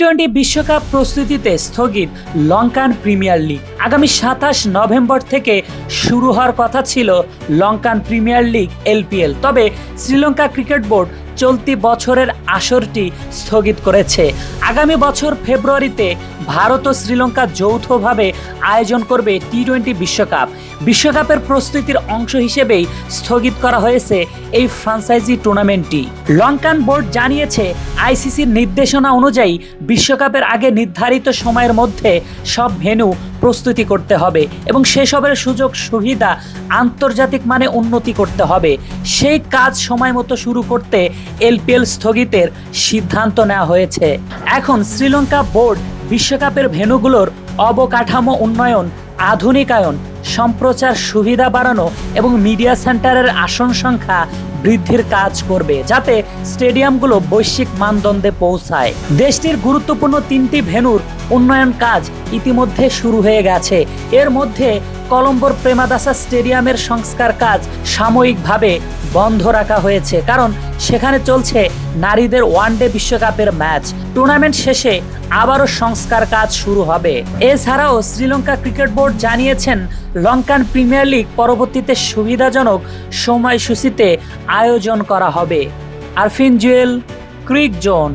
Twenty বিশ্বকাপ প্রস্তুতিতে স্থগিত লঙ্কান প্রিমিয়ার লিগ। আগামী সাতাশ নভেম্বর থেকে শুরু হওয়ার কথা ছিল লঙ্কান প্রিমিয়ার লিগ এলপিএল তবে শ্রীলঙ্কা ক্রিকেট বোর্ড চলতি বছরের আসরটি স্থগিত করেছে। আগামী বছর ফেব্রুয়ারিতে ভারত ও শ্রীলঙ্কা যৌথভাবে আয়োজন করবে টি টোয়েন্টি বিশ্বকাপ। বিশ্বকাপের প্রস্তুতির অংশ হিসেবেই স্থগিত করা হয়েছে এই ফ্রাঞ্চাইজি টুর্নামেন্টটি। লঙ্কান বোর্ড জানিয়েছে আইসিসির নির্দেশনা অনুযায়ী বিশ্বকাপের আগে নির্ধারিত সময়ের মধ্যে সব ভেন্যু প্রস্তুতি করতে হবে এবং সেসবের সুযোগ সুবিধা আন্তর্জাতিক মানে উন্নতি করতে হবে। সেই কাজ সময় মতো শুরু করতে এলপিএল স্থগিতের সিদ্ধান্ত নেওয়া হয়েছে। এখন শ্রীলঙ্কা বোর্ড বিশ্বকাপের ভেন্যুগুলোর অবকাঠামো উন্নয়ন, আধুনিকায়ন, সম্প্রচার সুবিধা বাড়ানো এবং মিডিয়া সেন্টারের আসন সংখ্যা বৃদ্ধির কাজ করবে যাতে স্টেডিয়ামগুলো বৈশ্বিক মানদণ্ডে পৌঁছায়। দেশটির গুরুত্বপূর্ণ তিনটি ভেন্যুর উন্নয়ন কাজ ইতিমধ্যে শুরু হয়ে গেছে। এর মধ্যে কলম্বোর প্রেমাদাসা স্টেডিয়ামের সংস্কার কাজ সাময়িকভাবে বন্ধ রাখা হয়েছে, কারণ সেখানে চলছে নারীদের ওয়ানডে বিশ্বকাপের ম্যাচ। টুর্নামেন্ট শেষে আবারও সংস্কার কাজ শুরু হবে। এছাড়াও শ্রীলঙ্কা ক্রিকেট বোর্ড জানিয়েছেন, লঙ্কান প্রিমিয়ার লিগ পরবর্তীতে সুবিধাজনক সময়সূচিতে আয়োজন করা হবে। Arfin Jewel, Cric Zone.